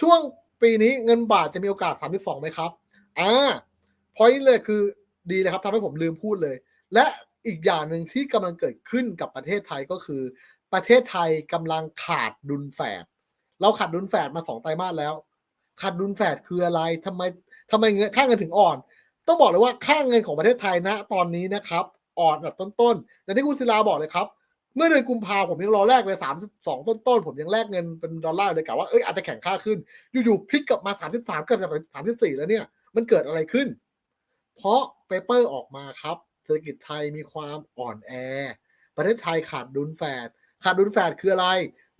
ช่วงปีนี้เงินบาทจะมีโอกาส 32ไหมครับอ่าพอยต์เลยคือดีเลยครับทำให้ผมลืมพูดเลย และอีกอย่างหนึ่งที่กำลังเกิดขึ้นกับประเทศไทยก็คือ ประเทศไทยกำลังขาดดุลแฝดเราขาดดุลแฝดมาสองไตรมาสแล้ว ขาดดุลแฝดคืออะไรทำไมทำไมเงินค่าเงินถึงอ่อน ต้องบอกเลยว่าค่าเงินของประเทศไทยณตอนนี้นะครับอ่อนแบบต้นๆแต่ที่คุณศิลาบอกเลยครับ เมื่อเดือนกุมภาผมยังรอแรกเลยสามสิบสองต้นๆ ผมยังแลกเงินเป็นดอลลาร์เลยกะว่าเอ้ยอาจจะแข่งค่าขึ้น อยู่ๆพลิกกลับมาสามสิบสามเกือบจะไปสามสิบสี่แล้วเนี่ย มันเกิดอะไรขึ้น เพราะเปเปอร์ออกมาครับ เศรษฐกิจไทยมีความอ่อนแอ ประเทศไทยขาดดุลแฝดขาดดุลแฝดคืออะไร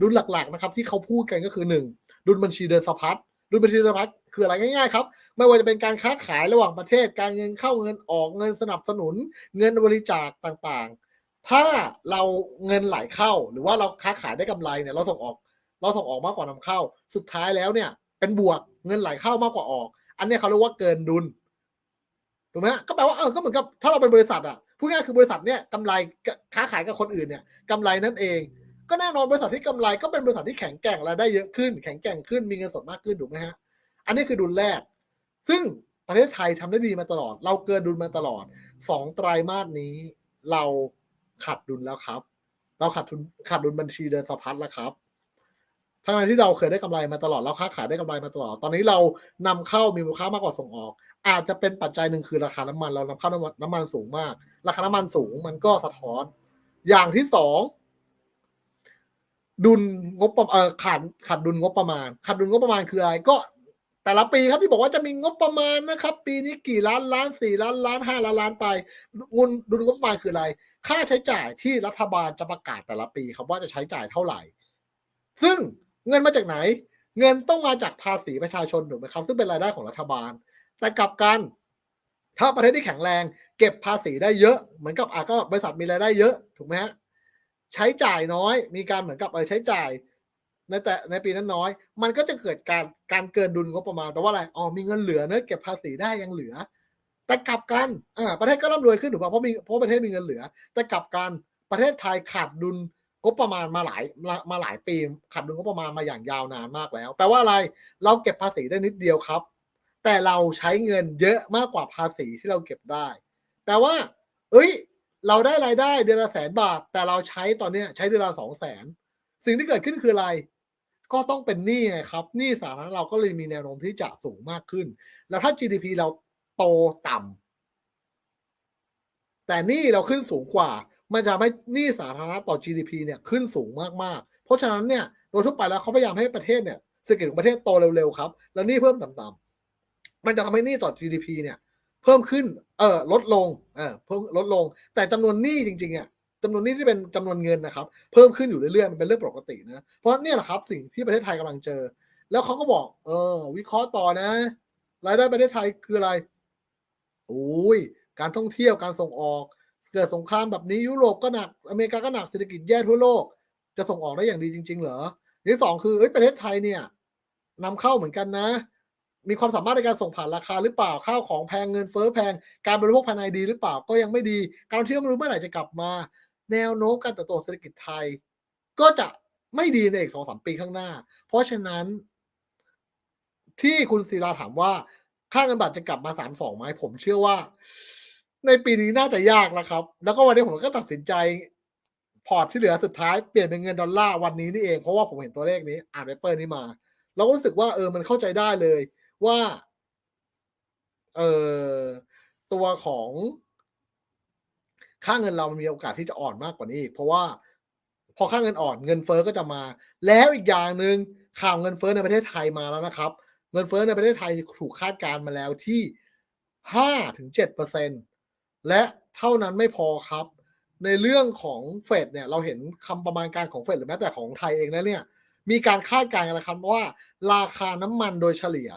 ดุลหลักๆนะครับที่เขาพูดกันก็คือหนึ่งดุลบัญชีเดินสะพัดดุลบัญชีเดินสะพัดคืออะไรง่ายๆครับ ไม่ว่าจะเป็นการค้าขายระหว่างประเทศการเงินเข้าเงินออกเงินสนับสนุน เงินบริจาคต่างๆ ถ้าเราเงินไหลเข้า หรือว่าเราค้าขายได้กำไรเนี่ยเราส่งออก เราส่งออกมากกว่านำเข้า สุดท้ายแล้วเนี่ย เป็นบวกเงินไหลเข้ามากกว่าออก อันนี้เขาเรียกว่าเกินดุลถูกไหมฮะก็แปลว่าเออก็เหมือนกับถ้าเราเป็นบริษัทอะพูดง่ายคือบริษัทเนี่ยกำไรค้าขายกับคนอื่นเนี่ยกำไรนั่นเอง ก็แน่นอนบริษัทที่กำไรก็เป็นบริษัทที่แข็งแกร่งรายได้เยอะขึ้น แข็งแกร่งขึ้นมีเงินสดมากขึ้นถูกไหมฮะอันนี้คือดุลแรก ซึ่งประเทศไทยทำได้ดีมาตลอด เราเกินดุลมาตลอดสองไตรมาสนี้เรา ขาดดุลแล้วครับ เราขาดทุนขาดดุลบัญชีเดินสะพัดแล้วครับทั้งที่เราเคยได้กำไรมาตลอดเราค้าขายได้กำไรมาตลอด ตอนนี้เรานำเข้ามีมูลค่ามากกว่าส่งออก อาจจะเป็นปัจจัยหนึ่งคือราคาน้ำมัน เรานำเข้าน้ำมันน้ำมันสูงมาก ราคาน้ำมันสูงมันก็สะท้อน อย่างที่สองดุลงบประเออขาดขาดดุลงบประมาณขาดดุลงบประมาณคืออะไรก็ แต่ละปีครับที่บอกว่าจะมีงบประมาณนะครับ ปีนี้กี่ล้านล้านสี่ล้านล้านห้าล้านล้านไปงินดุลงบประมาณคืออะไร ค่าใช้จ่ายที่รัฐบาลจะประกาศแต่ละปีครับว่าจะใช้จ่ายเท่าไหร่ ซึ่งเงินมาจากไหน เงินต้องมาจากภาษีประชาชนถูกไหมครับ ซึ่งเป็นรายได้ของรัฐบาล แต่กลับกัน ถ้าประเทศที่แข็งแรง เก็บภาษีได้เยอะ เหมือนกับอาก็บริษัทมีรายได้เยอะถูกไหมฮะใช้จ่ายน้อย มีการเหมือนกับเออใช้จ่ายในแต่ในปีนั้นน้อย มันก็จะเกิดการการเกินดุลงบประมาณแปลว่าอะไรอ๋อมีเงินเหลือเนอะเก็บภาษีได้ยังเหลือ แต่กลับกันอ่าประเทศก็ร่ำรวยขึ้นถูกป่ะเพราะมีเพราะประเทศมีเงินเหลือ แต่กลับกันประเทศไทยขาดดุลงบประมาณมาหลายมาหลายปีขาดดุลงบประมาณมาอย่างยาวนานมากแล้ว แปลว่าอะไรเราเก็บภาษีได้นิดเดียวครับ แต่เราใช้เงินเยอะมากกว่าภาษีที่เราเก็บได้ แปลว่า เอ้ย เราได้รายได้เดือนละแสนบาท แต่เราใช้ตอนเนี้ยใช้เดือนละสองแสนสิ่งที่เกิดขึ้นคืออะไร ก็ต้องเป็นหนี้ไงครับหนี้สาธารณะเราก็เลยมีแนวโน้มที่จะสูงมากขึ้น แล้วถ้า GDP เรา โตต่ำแต่นี้เราขึ้นสูงกว่า มันจะทำให้หนี้สาธารณะต่อ GDP เนี่ยขึ้นสูงมากๆ เพราะฉะนั้นเนี่ยโดยทั่วไปแล้วเขาพยายามให้ประเทศเนี่ยเศรษฐกิจของประเทศโตเร็วๆครับแล้วนี้เพิ่มต่ำๆมันจะทำให้นี้ต่อ GDP เนี่ย เพิ่มขึ้นเออลดลงเออเพิ่มลดลง แต่จำนวนหนี้จริงๆอะจำนวนหนี้ที่เป็นจำนวนเงินนะครับ เพิ่มขึ้นอยู่เรื่อยๆมันเป็นเรื่องปกตินะเพราะนี่แหละครับ สิ่งที่ประเทศไทยกำลังเจอ แล้วเขาก็บอก เออ วิเคราะห์ต่อนะรายได้ประเทศไทยคืออะไร อ้ยการท่องเที่ยวการส่งออก เกิดสงครามแบบนี้ยุโรปก็หนักอเมริกาก็หนักเศรษฐกิจแย่ทั่วโลก จะส่งออกได้อย่างดีจริง ๆ เหรอที่สองคือเอ้ยประเทศไทยเนี่ยนำเข้าเหมือนกันนะ มีความสามารถในการส่งผ่านราคาหรือเปล่าข้าวของแพงเงินเฟ้อแพงการบริโภคภายในดีหรือเปล่าก็ยังไม่ดี การท่องเที่ยวไม่รู้เมื่อไหร่จะกลับมา แนวโน้มการเติบโตเศรษฐกิจไทย ก็จะไม่ดีในอีกสองสามปีข้างหน้า เพราะฉะนั้น ที่คุณศิลาถามว่า ค่าเงินบาทจะกลับมาสามสองไหมผมเชื่อว่า ในปีนี้น่าจะยากแล้วครับ แล้วก็วันนี้ผมก็ตัดสินใจ พอร์ตที่เหลือสุดท้ายเปลี่ยนเป็นเงินดอลลาร์วันนี้นี่เองเพราะว่าผมเห็นตัวเลขนี้ อ่านเปเปอร์นี้มา เราก็รู้สึกว่าเออมันเข้าใจได้เลยว่า เออตัวของ ค่าเงินเรามันมีโอกาสที่จะอ่อนมากกว่านี้เพราะว่าพอค่าเงินอ่อนเงินเฟ้อก็จะมา แล้วอีกอย่างหนึ่งข่าวเงินเฟ้อในประเทศไทยมาแล้วนะครับ เงินเฟ้อในประเทศไทยถูกคาดการณ์มาแล้วที่ห้าถึงเปอร์เซ็นและเท่านั้นไม่พอครับ ในเรื่องของเฟดเนี่ยเราเห็นคำประมาณการของเฟดหรือแม้แต่ของไทยเองแล้วเนี่ย มีการคาดการณ์กันนะครับว่า ราคาน้ำมันโดยเฉลี่ย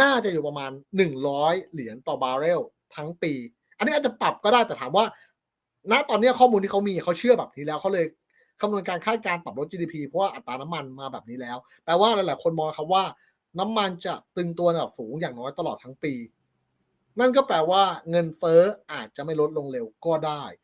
น่าจะอยู่ประมาณหนึ่งร้อยเหรียญต่อบาร์เรลทั้งปี อันนี้อาจจะปรับก็ได้แต่ถามว่า ณตอนนี้ข้อมูลที่เขามีเขาเชื่อแบบนี้แล้วเขาเลยคำนวณการคาดการณ์ปรับลด GDP เพราะว่าอัตราน้ำมันมาแบบนี้แล้ว แปลว่าหลายๆคนมองครับว่า น้ำมันจะตึงตัวระดับสูงอย่างน้อยตลอดทั้งปี นั่นก็แปลว่าเงินเฟ้ออาจจะไม่ลดลงเร็วก็ได้